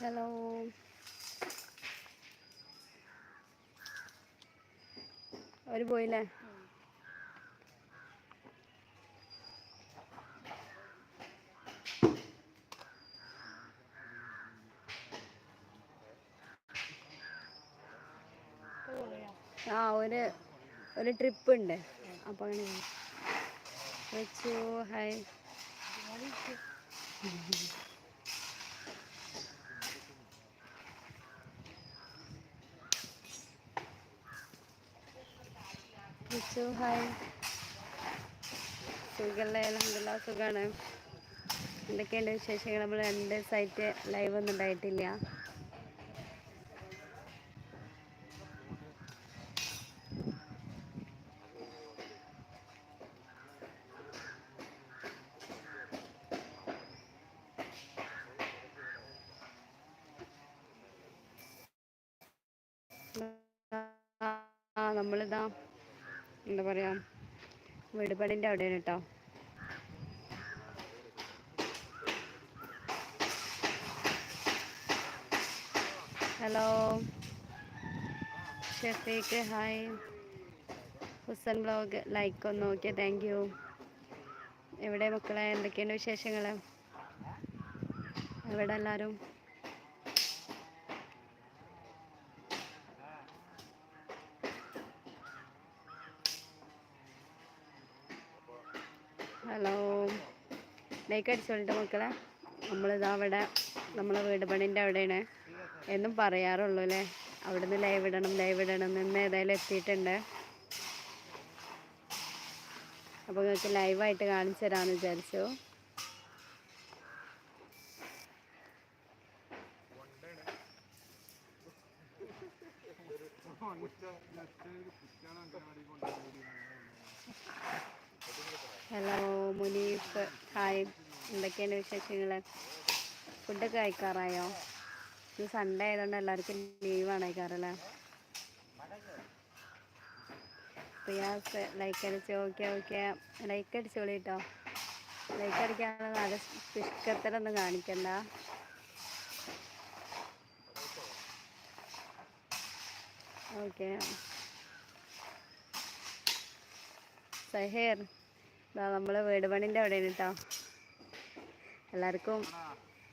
Hello. അവർ പോയില്ലേ? ആ ഒരു ഒരു ട്രിപ്പ് ഉണ്ട്. അപ്പൊ അങ്ങനെ വെച്ചു ഹായ് വെച്ചു ഹായ്. സുഖമല്ലേ അലഹമില്ല സുഖമാണ് എന്തൊക്കെയുണ്ട് വിശേഷങ്ങൾ നമ്മൾ രണ്ട് സൈറ്റ് ലൈവ് ഒന്നും ഉണ്ടായിട്ടില്ല. വീടുപടിന്റെ അവിടെയാണ് കേട്ടോ. Hello. Shafeek hi Husan blog like ഒന്ന് നോക്കിയാൽ താങ്ക് യു എവിടെ മക്കളെ എന്തൊക്കെയുണ്ട് വിശേഷങ്ങൾ എവിടെ എല്ലാവരും ഹലോ. ലൈക്ക് അടിച്ചോളിട്ട് മക്കളെ. നമ്മളിതാ അവിടെ നമ്മളെ വീട് പണിന്റെ അവിടെയാണ്. എന്നും പറയാറുള്ളൂ അല്ലേ? അവിടുന്ന് ലൈവ് ഇടണം ലൈവ് ഇടണം എന്ന് ഏതായാലും എത്തിയിട്ടുണ്ട്. അപ്പോൾ നിങ്ങൾക്ക് ലൈവായിട്ട് കാണിച്ചു തരാമെന്ന് വിചാരിച്ചു. ഹലോ. മുനീഫ് ഹായ് എന്തൊക്കെയാണ് വിശേഷങ്ങൾ ഫുഡൊക്കെ കഴിക്കാറായോ? ഇന്ന് സൺഡേ ആയതുകൊണ്ട് എല്ലാവർക്കും ലീവാണ് കഴിക്കാറല്ലേ? പ്രിയാസ് ലൈക്ക് അടിച്ച് ഓക്കെ ഓക്കെ. ലൈക്ക് അടിച്ചോളി കേട്ടോ ലൈക്ക് അടിക്കാനുള്ള നല്ല പിഷ്കത്തലൊന്നും കാണിക്കണ്ട. ഓക്കെ. സഹേർ. ഇതാ നമ്മളെ വീട് പണിന്റെ അവിടെയാണ് കേട്ടോ എല്ലാവർക്കും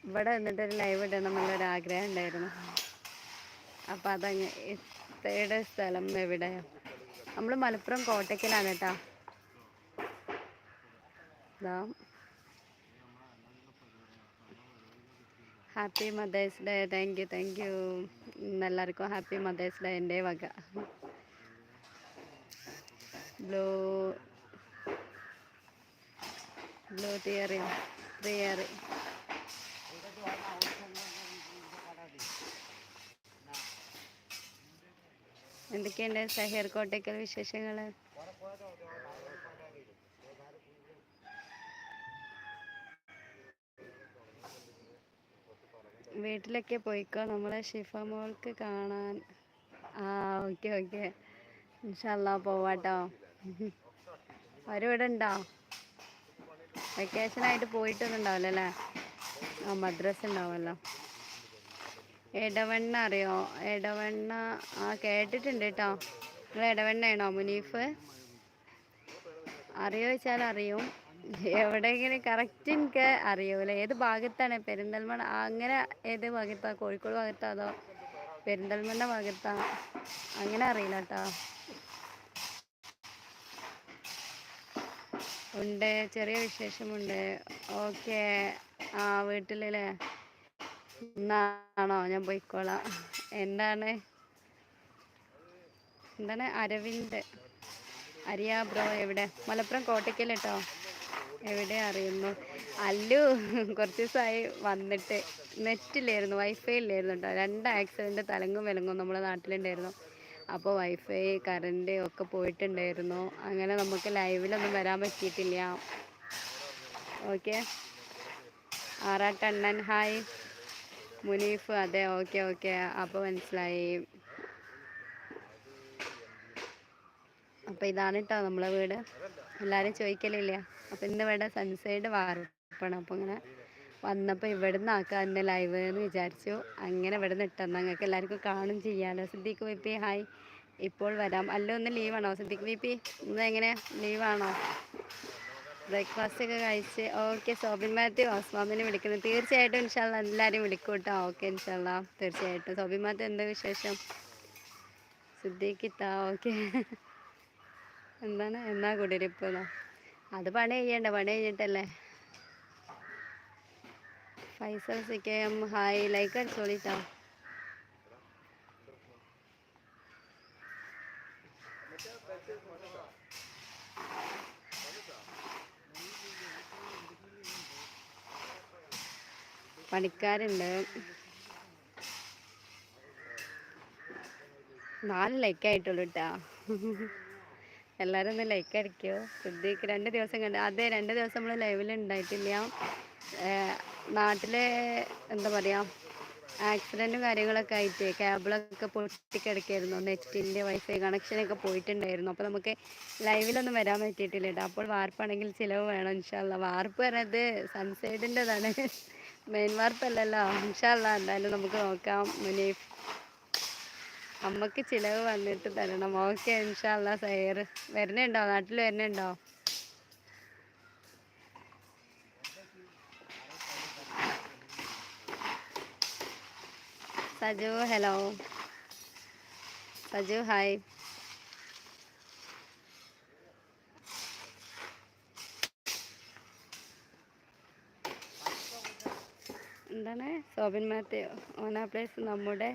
ഇവിടെ നിന്നിട്ടൊരു ലൈവ് ഇടണം എന്നുള്ളൊരു ആഗ്രഹം ഉണ്ടായിരുന്നു. അപ്പം അതങ്ങ് ഇത്തയുടെ സ്ഥലം എവിടെയോ നമ്മൾ മലപ്പുറം കോട്ടയ്ക്കലാണ് കേട്ടോ ഇതാ happy mother's day thank you thank you എല്ലാവർക്കും ഹാപ്പി മദേഴ്സ് ഡേ എന്റെ വക. ബ്ലൂ ബ്ലൂ തിയറിയോ തിയറി എന്തൊക്കെയുണ്ട് സഹീർ കോട്ടയ്ക്കൽ വിശേഷങ്ങൾ വീട്ടിലൊക്കെ പോയിക്കോ? നമ്മളെ ഷിഫ മോൾക്ക് കാണാൻ. ആ ഓക്കെ ഓക്കെ. ഇൻഷല്ല പോവാട്ടോ. അവരിവിടെ ഉണ്ടോ വെക്കേഷനായിട്ട് പോയിട്ടൊന്നും ഉണ്ടാവില്ല അല്ലേ ആ മദ്രസ ഉണ്ടാവുമല്ലോ ഇടവണ്ണ അറിയോ? ഇടവണ്ണ ആ കേട്ടിട്ടുണ്ട് കേട്ടോ നിങ്ങൾ ഇടവണ്ണയാണോ മുനീഫ്? അറിയോ വെച്ചാൽ അറിയും. എവിടെയെങ്കിലും കറക്റ്റ് എനിക്ക് അറിയൂല. ഏത് ഭാഗത്താണ്? പെരിന്തൽമണ്ണ അങ്ങനെ ഏത് ഭാഗത്താ? കോഴിക്കോട് ഭാഗത്താ അതോ പെരിന്തൽമണ്ണ ഭാഗത്താണ് അങ്ങനെ അറിയില്ല കേട്ടോ. ഉണ്ട് ചെറിയ വിശേഷമുണ്ട്. ഓക്കെ. ആ വീട്ടിലല്ലേ? എന്നാണോ ഞാൻ പോയിക്കോളാം. എന്താണ്? എന്താണ്? അരവിന്ദ്. അറിയാ ബ്രോ എവിടെ? മലപ്പുറം കോട്ടയ്ക്കൽ കേട്ടോ. എവിടെ അറിയുന്നു? അല്ലു കുറച്ച് ദിവസമായി വന്നിട്ട്. നെറ്റില്ലായിരുന്നു വൈഫൈ ഇല്ലായിരുന്നു കേട്ടോ. രണ്ട് ആക്സിഡന്റ് തലങ്ങും വിലങ്ങും നമ്മുടെ നാട്ടിലുണ്ടായിരുന്നു. അപ്പോൾ വൈഫൈ കറണ്ട് ഒക്കെ പോയിട്ടുണ്ടായിരുന്നു. അങ്ങനെ നമുക്ക് ലൈവിലൊന്നും വരാൻ പറ്റിയിട്ടില്ല. ഓക്കെ? ആറാട്ടണ്ണൻ ഹായ്. മുനീഫ് അതെ ഓക്കെ ഓക്കെ. അപ്പോൾ മനസ്സിലായി. അപ്പോൾ ഇതാണ് കേട്ടോ നമ്മളെ വീട്. എല്ലാവരും ചോദിക്കലില്ല? അപ്പോൾ ഇന്ന് ഇവിടെ സൺസൈഡ് വാർപ്പാണ് അപ്പോൾ ഇങ്ങനെ വന്നപ്പോൾ ഇവിടുന്ന് ആക്കാം എന്റെ ലൈവ് എന്ന് വിചാരിച്ചു. അങ്ങനെ ഇവിടെ നിന്ന് ഇട്ടെന്ന് ഞങ്ങൾക്ക് എല്ലാവർക്കും കാണും ചെയ്യാമല്ലോ സിദ്ദീഖ് വിപ്പി ഹായ് ഇപ്പോൾ വരാം. അല്ല ഒന്ന് ലീവാണോ സിദ്ദീഖ് വിപ്പി ഇന്ന് എങ്ങനെ? ലീവാണോ ബ്രേക്ക്ഫാസ്റ്റ് ഒക്കെ കഴിച്ച്. ഓക്കെ സോബിൻ മാത്യു ഓസ്മാമിനെ വിളിക്കുന്നു. തീർച്ചയായിട്ടും ഇൻഷാല്ല എല്ലാവരും വിളിക്കും കേട്ടോ. ഓക്കെ ഇൻഷാല്ല തീർച്ചയായിട്ടും. സോബിൻ മാത്യു എന്താ വിശേഷം? സിദ്ദീഖ് ഇത്താ ഓക്കെ എന്താണ്? എന്നാ കുടിരിപ്പ് എന്നോ? അത് പണി ചെയ്യണ്ട? പണി കഴിഞ്ഞിട്ടല്ലേ? Faisal C K M hi like അടിച്ചോളിട്ടോ പണിക്കാരുണ്ട് നാല് ലൈക്ക് ആയിട്ടുള്ളൂ കേട്ടോ എല്ലാവരും ഒന്ന് ലൈക്ക് അടിക്കുമോ സിദ്ദീഖ് രണ്ട് ദിവസം കണ്ട് അതെ രണ്ട് ദിവസം നമ്മൾ ലൈവിൽ ഉണ്ടായിട്ടില്ല. നാട്ടിലെ എന്താ പറയുക ആക്സിഡന്റും കാര്യങ്ങളൊക്കെ ആയിട്ട് കേബിളൊക്കെ പൊട്ടിക്കിടക്കായിരുന്നു. നെറ്റിന്റെ വൈഫൈ കണക്ഷനൊക്കെ പോയിട്ടുണ്ടായിരുന്നു. അപ്പോൾ നമുക്ക് ലൈവിലൊന്നും വരാൻ പറ്റിയിട്ടില്ല അപ്പോൾ വാർപ്പാണെങ്കിൽ ചിലവ് വേണം ഇൻഷാല്ല വാർപ്പ് പറഞ്ഞത് സൺസൈഡിന്റെതാണ് മെയിൻ വാർപ്പല്ലല്ലോ. ഇൻഷാല്ല എന്തായാലും നമുക്ക് നോക്കാം മുനീഫ്. അമ്മയ്ക്ക് ചിലവ് വന്നിട്ട് തരണം. ഓക്കെ ഇൻഷാല്ല സൈർ വരുന്നുണ്ടോ? നാട്ടിൽ വരുന്നുണ്ടോ? സജു ഹലോ സജു ഹായ് എന്താണ്? സോബിൻ മാത്യു ഓന പ്ലേസ് നമ്മുടെ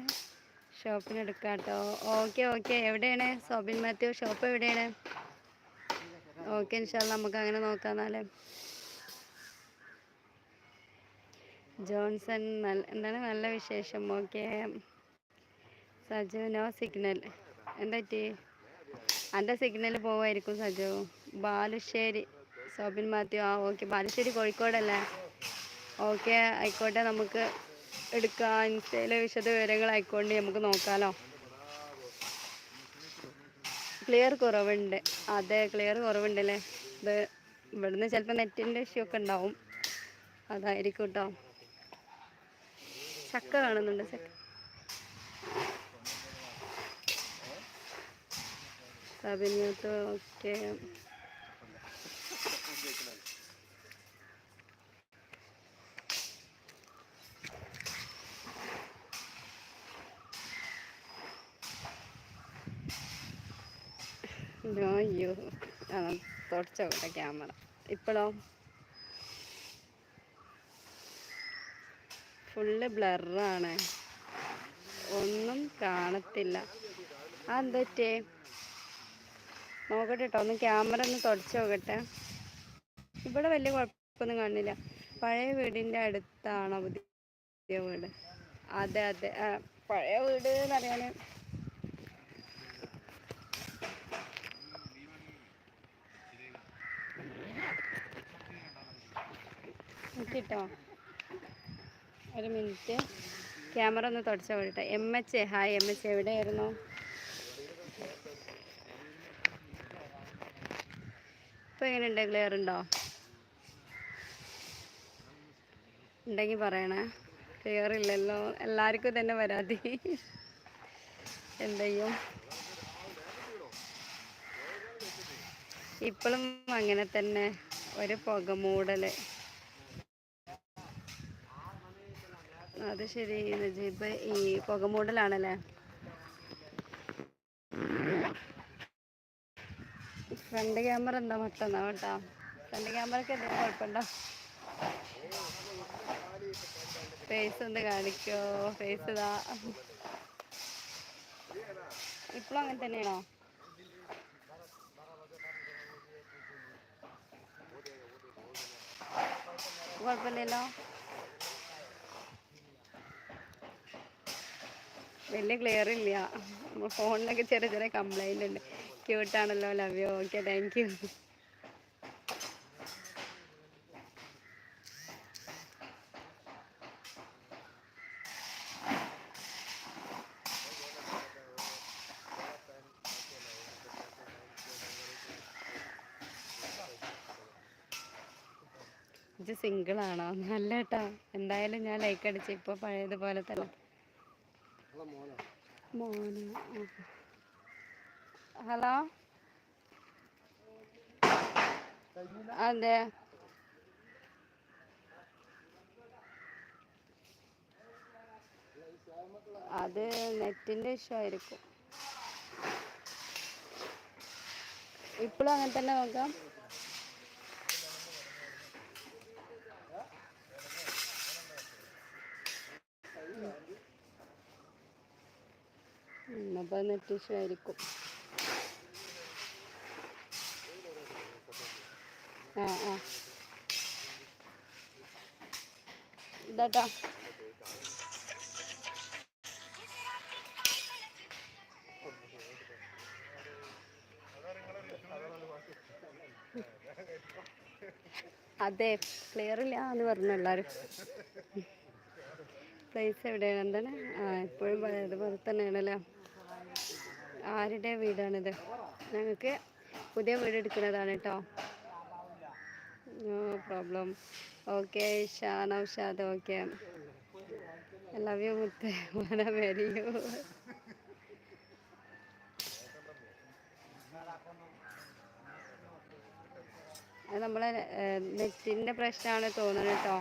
ഷോപ്പിന് എടുക്കാം കേട്ടോ ഓക്കെ ഓക്കെ എവിടെയാണ് സോബിൻ മാത്യു? ഷോപ്പ് എവിടെയാണ്? ഓക്കെ ഇൻഷാല്ല നമുക്ക് അങ്ങനെ നോക്കാം എന്നാലേ ജോൺസൺ നല്ല എന്താണ് നല്ല വിശേഷം? ഓക്കെ. സജു നോ സിഗ്നൽ എന്താ പറ്റി? എന്റെ സിഗ്നൽ പോവായിരിക്കും സജു. ബാലുശ്ശേരി സോബിൻ മാത്യു. ആ ഓക്കെ. ബാലുശ്ശേരി കോഴിക്കോടല്ലേ? ഓക്കെ ആയിക്കോട്ടെ. നമുക്ക് എടുക്കാം. ഇൻസ്റ്റയിലെ വിശദ വിവരങ്ങൾ ആയിക്കൊണ്ട് നമുക്ക് നോക്കാമല്ലോ ക്ലിയർ കുറവുണ്ട്. അതെ ക്ലിയർ കുറവുണ്ടല്ലേ? ഇത് ഇവിടുന്ന് ചിലപ്പോൾ നെറ്റിന്റെ ഇഷ്യൂ ഒക്കെ ഉണ്ടാവും. അതായിരിക്കും കേട്ടോ ചക്ക കാണുന്നുണ്ട് ചക്ക. സബിനത്ത് ഓക്കെ അയ്യോ തുടച്ചോട്ടെ ക്യാമറ. ഇപ്പോഴോ ഫുള്ള് ബ്ലറാണ്. ഒന്നും കാണത്തില്ല. പറ്റേ നോക്കട്ടെ കേട്ടോ ഒന്ന് ക്യാമറ ഒന്ന് തുടച്ചു നോക്കട്ടെ. ഇവിടെ വലിയ കുഴപ്പമൊന്നും കാണുന്നില്ല. പഴയ വീടിന്റെ അടുത്താണോ പുതിയ വീട്? അതെ അതെ. പഴയ വീട് എന്ന് പറയാൻ കിട്ടോ ഒരു മിനിറ്റ്. ക്യാമറ ഒന്ന് തുടച്ച വിടട്ടെ M H A. Hi M H എവിടെയായിരുന്നു? ഇപ്പം എങ്ങനെയുണ്ട്? ക്ലിയർ ഉണ്ടോ? ഉണ്ടെങ്കിൽ പറയണേ. ക്ലിയർ ഇല്ലല്ലോ. എല്ലാവർക്കും തന്നെ വരാതി എന്തെയ്യും ഇപ്പോഴും അങ്ങനെ തന്നെ. ഒരു പുകമൂടൽ. അത് ശരി നജീബ് ഈ പുകമൂടലാണല്ലേ ഫ്രണ്ട് ക്യാമറ എന്താ മട്ടെന്നാ? കേട്ടോ. ഫ്രണ്ട് ക്യാമറക്ക് എന്തെങ്കിലും കുഴപ്പമുണ്ടോ? ഫേസ് ഒന്ന് കാണിക്കോ. ഫേസ് ഇതാ. ഇപ്പോഴും അങ്ങനെ തന്നെയാണോ? കുഴപ്പമില്ലല്ലോ? വലിയ ക്ലിയർ ഇല്ല. ഫോണിലൊക്കെ ചെറിയ ചെറിയ കംപ്ലൈന്റ് ഉണ്ട്. ക്യൂട്ടാണല്ലോ love you okay thank you ഇത് സിംഗിൾ ആണോ? നല്ല കേട്ടോ എന്തായാലും ഞാൻ ലൈക്ക് അടിച്ച് ഇപ്പോൾ പഴയതുപോലെ തന്നെ. മോന്. ഹലോ? അതെ. അത് നെറ്റിന്റെ ഇഷ്യൂ ആയിരിക്കും. ഇപ്പോഴും അങ്ങനെ തന്നെ നോക്കാം. അപ്പോൾ നെറ്റ് ആയിരിക്കും ആ ആ. ഇതാട്ടാ. അതെ ക്ലിയർ ഇല്ല എന്ന് പറഞ്ഞു എല്ലാവരും പ്ലേസ് എവിടെയാണ്? എന്താണ്? ആ എപ്പോഴും പഴയതുപോലെ തന്നെയാണല്ലോ? ആരുടെ വീടാണിത്? ഞങ്ങൾക്ക് പുതിയ വീട് എടുക്കുന്നതാണ് കേട്ടോ no problem okay Sha Noushad okay love you മുത്ത്. വന വെരി യു നമ്മളെ നെറ്റിന്റെ പ്രശ്നമാണ് തോന്നുന്നത് കേട്ടോ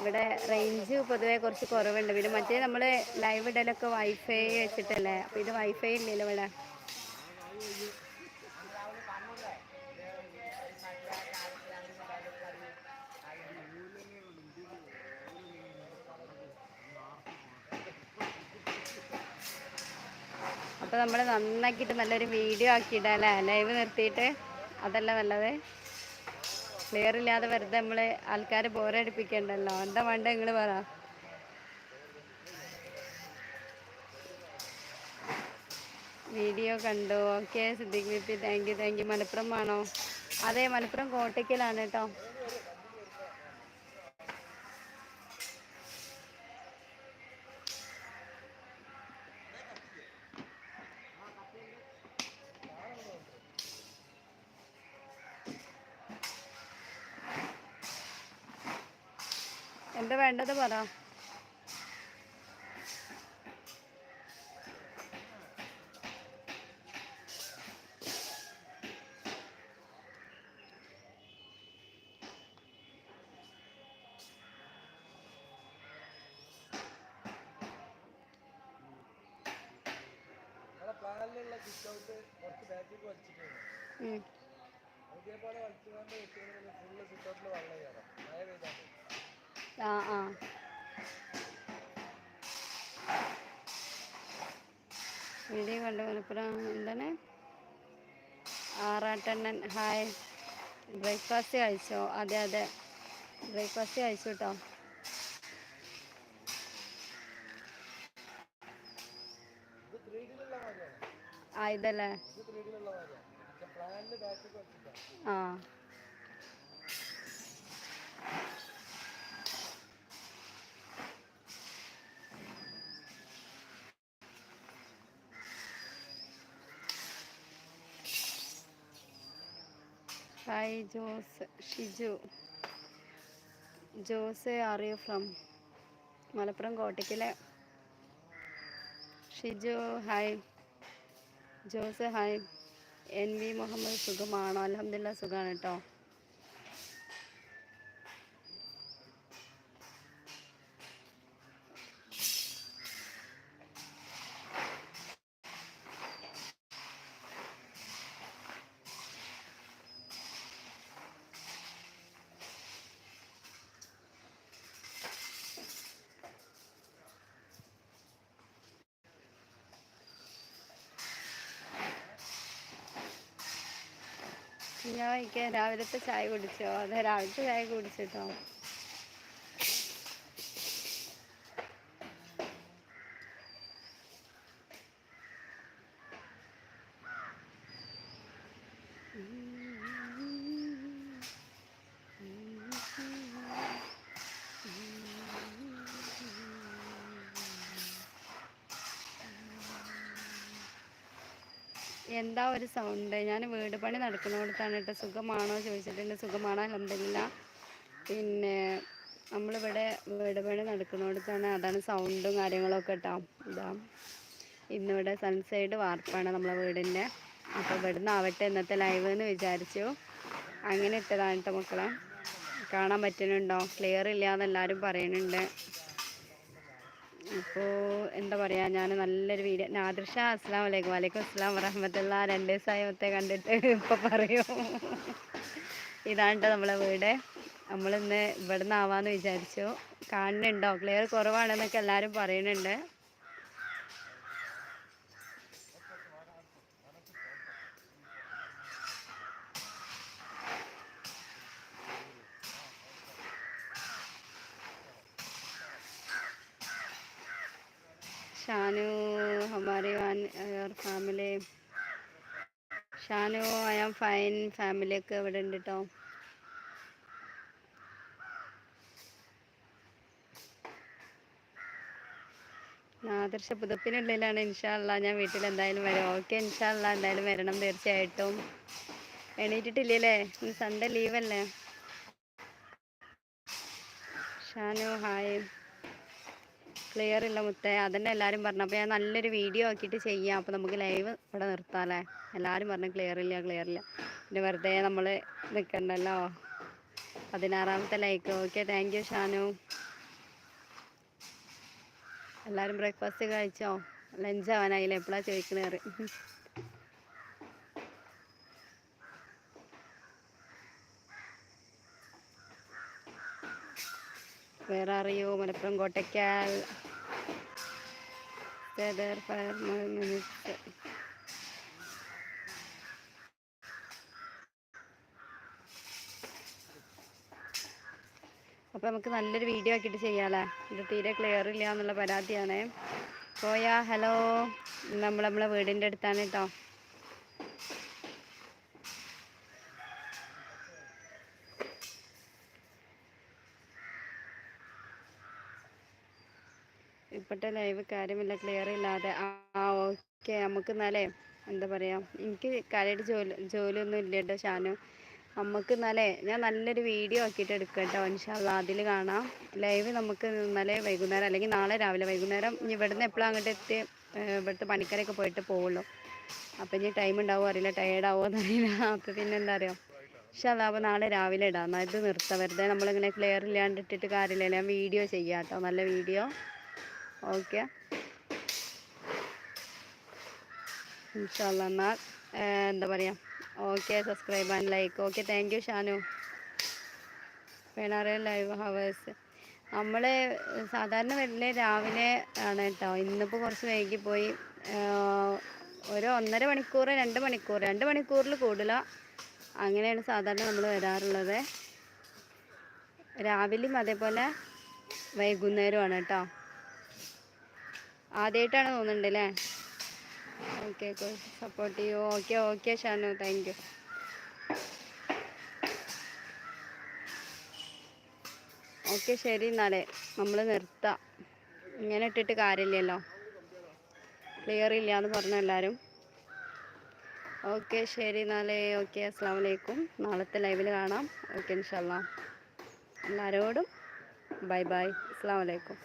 ഇവിടെ റേഞ്ച് പൊതുവെ കുറച്ച് കുറവുണ്ട്. പിന്നെ മറ്റേ നമ്മൾ ലൈവ് ഇടലൊക്കെ വൈഫൈ വെച്ചിട്ടല്ലേ? അപ്പോൾ ഇത് വൈഫൈ ഇല്ലല്ലോ ഇവിടെ. അപ്പോൾ നമ്മൾ നന്നാക്കിയിട്ട് നല്ലൊരു വീഡിയോ ആക്കിയിട്ടല്ലേ? ലൈവ് നിർത്തിയിട്ട്? അതല്ല നല്ലത്? ക്ലിയർ ഇല്ലാതെ വെറുതെ നമ്മൾ ആൾക്കാരെ ബോറടിപ്പിക്കണ്ടല്ലോ? എന്താ വേണ്ട നിങ്ങൾ പറ. വീഡിയോ കണ്ടു. Okay Siddique വിപ്പി thank you thank you Malappuram ആണോ? അതെ മലപ്പുറം കോട്ടയ്ക്കലാണ് കേട്ടോ എന്താ വേണ്ടത് പറ. പ്ലാനിലുള്ള സിറ്റ് ഔട്ട് കുറച്ച് ബാക്കിലേക്ക് വലിച്ചിട്ടുണ്ട്. ഉം. ഇതേപോലെ വലിച്ചുകൊണ്ട് വെച്ചിട്ടുണ്ടെങ്കിൽ ഫുള്ള് സിറ്റ് ഔട്ടിൽ വെള്ളം കയറാം. മഴ പെയ്താൽ ആ ആ. വീഡിയോ കണ്ടു മലപ്പുറം എന്താണ്? ആറാട്ടെണ്ണൻ ഹായ്. ബ്രേക്ക്ഫാസ്റ്റ് കഴിച്ചോ? അതെ അതെ. ബ്രേക്ക്ഫാസ്റ്റ് കഴിച്ചു കേട്ടോ ആ ഇതല്ലേ? ഇത് hi Jose Shiju. Jose are you from Malappuram കോട്ടയ്ക്കലെ Shiju hi. Jose hi. N V Muhammad സുഖമാണോ? അലഹമില്ല സുഖമാണ് കേട്ടോ ഞാൻ വയ്ക്കാൻ രാവിലത്തെ ചായ കുടിച്ചോ? അതെ രാവിലത്തെ ചായ കുടിച്ചിട്ടോ? എന്താ ഒരു സൗണ്ട് ഞാൻ വീട് പണി നടക്കുന്നിടത്താണ് കേട്ടോ. സുഖമാണോ ചോദിച്ചിട്ടുണ്ട് സുഖമാണോ അലഹമില്ല പിന്നെ നമ്മളിവിടെ വീട് പണി നടക്കുന്നിടത്താണ് അതാണ് സൗണ്ടും കാര്യങ്ങളൊക്കെ കേട്ടോ. ഇതാ. ഇന്നിവിടെ സൺസൈഡ് വാർപ്പാണ് നമ്മളെ വീടിന്റെ. അപ്പോൾ ഇവിടുന്ന് ആവട്ടെ ഇന്നത്തെ ലൈവ് എന്ന് വിചാരിച്ചു. അങ്ങനെ ഇട്ടതാണ് കേട്ടോ മക്കളെ. കാണാൻ പറ്റുന്നുണ്ടോ? ക്ലിയർ ഇല്ല എന്ന് എല്ലാവരും പറയുന്നുണ്ട്. അപ്പോൾ എന്താ പറയുക ഞാൻ നല്ലൊരു വീഡിയോ നാദിർഷ അസ്സാം വലൈക്കും വലൈക്കും അസ്സാം വറഹമത്തുള്ള. രണ്ട് ദിവസമായി കണ്ടിട്ട് ഇപ്പോൾ പറയൂ. ഇതാണ് നമ്മളെ വീട്. നമ്മളിന്ന് ഇവിടെ നിന്ന് ആവാമെന്ന് വിചാരിച്ചു. കാണുന്നുണ്ടോ? ക്ലിയർ കുറവാണെന്നൊക്കെ എല്ലാവരും പറയുന്നുണ്ട് ഷാനു ഹമാരി one your family Shanu I am fine ഫാമിലിയൊക്കെ ഇവിടെ ഉണ്ട് കേട്ടോ ആദർശ പുതപ്പിനുള്ളിലാണ് ഇൻഷാല്ല ഞാൻ വീട്ടിൽ എന്തായാലും വരും. ഓക്കെ ഇൻഷാല്ല എന്തായാലും വരണം തീർച്ചയായിട്ടും. എണീറ്റിട്ടില്ലേ സൺഡേ ലീവല്ലേ ഷാനു ഹായ് ക്ലിയർ ഇല്ല മുത്തേ. അതന്നെ എല്ലാവരും പറഞ്ഞു. അപ്പോൾ ഞാൻ നല്ലൊരു വീഡിയോ ആക്കിയിട്ട് ചെയ്യാം. അപ്പോൾ നമുക്ക് ലൈവ് ഇവിടെ നിർത്താമല്ലേ എല്ലാവരും പറഞ്ഞു ക്ലിയർ ഇല്ല ക്ലിയർ ഇല്ല. പിന്നെ വെറുതെ നമ്മൾ നിൽക്കണ്ടല്ലോ പതിനാറാമത്തെ like okay thank you Shanu. എല്ലാവരും ബ്രേക്ക്ഫാസ്റ്റ് കഴിച്ചോ? ലഞ്ച് ആവാനായില്ല? എപ്പോഴാണ് ചോദിക്കണേറ് വേറെ അറിയോ? Malappuram കോട്ടയ്ക്കാൽ. Together for more minutes. അപ്പോൾ നമുക്ക് നല്ലൊരു വീഡിയോ ആക്കിയിട്ട് ചെയ്യാമല്ലേ ഇത് തീരെ ക്ലിയർ ഇല്ല എന്നുള്ള പരാതിയാണ്. പോയാ ഹലോ നമ്മൾ നമ്മളെ വീടിന്റെ അടുത്താണ് കേട്ടോ ഇപ്പോഴത്തെ ലൈവ് കാര്യമില്ല ക്ലിയർ ഇല്ലാതെ ആ ഓക്കെ നമുക്ക് എന്നാലേ എന്താ പറയുക എനിക്ക് കാര്യമായിട്ട് ജോലി ജോലിയൊന്നും ഇല്ല കേട്ടോ ഷാനു. നമുക്ക് എന്നാലേ ഞാൻ നല്ലൊരു വീഡിയോ ആക്കിയിട്ട് എടുക്കാം കേട്ടോ ഇൻഷാല്ല അതിൽ കാണാം. ലൈവ് നമുക്ക് ഇന്നലെ വൈകുന്നേരം അല്ലെങ്കിൽ നാളെ രാവിലെ വൈകുന്നേരം ഇനി ഇവിടുന്ന് എപ്പോഴും അങ്ങോട്ട് എത്തി ഇവിടുത്തെ പണിക്കരൊക്കെ പോയിട്ട് പോവുള്ളൂ. അപ്പം ഇനി ടൈം ഉണ്ടാവുമോ അറിയില്ല ടയേർഡ് ആവുമോ എന്നറിയില്ല. അപ്പം പിന്നെ എന്താ പറയുക ഇൻഷാല്ല അപ്പോൾ നാളെ രാവിലെ ഇടാം. എന്നാൽ ഇത് നിർത്താം. വെറുതെ നമ്മളിങ്ങനെ ക്ലിയർ ഇല്ലാണ്ട് ഇട്ടിട്ട് കാര്യമില്ല. ഞാൻ വീഡിയോ ചെയ്യാം കേട്ടോ നല്ല വീഡിയോ ഓക്കെ ഇൻഷാല്ല എന്നാൽ എന്താ പറയുക okay subscribe and like okay thank you Shanu വേണാറേ live hours നമ്മൾ സാധാരണ വരുന്ന രാവിലെ ആണ് കേട്ടോ ഇന്നിപ്പോൾ കുറച്ച് വൈകി പോയി. ഒരു ഒന്നര മണിക്കൂർ രണ്ട് മണിക്കൂർ രണ്ട് മണിക്കൂറിൽ കൂടുതല. അങ്ങനെയാണ് സാധാരണ നമ്മൾ വരാറുള്ളത്. രാവിലെയും അതേപോലെ വൈകുന്നേരമാണ് കേട്ടോ ആദ്യമായിട്ടാണ് തോന്നുന്നുണ്ട് അല്ലേ ഓക്കെ സപ്പോർട്ട് ചെയ്യൂ. Okay okay Shanu. Thank you okay ശരി എന്നാലേ. നമ്മൾ നിർത്താം. ഇങ്ങനെ ഇട്ടിട്ട് കാര്യമില്ലല്ലോ. ക്ലിയർ ഇല്ല എന്ന് പറഞ്ഞു എല്ലാവരും ഓക്കെ ശരി എന്നാലേ. ഓക്കെ അസ്സാം വലൈക്കും നാളത്തെ ലൈവിൽ കാണാം. ഓക്കെ ഇൻഷാല്ല എല്ലാവരോടും ബൈ ബൈ. അസ്സാം വലൈക്കും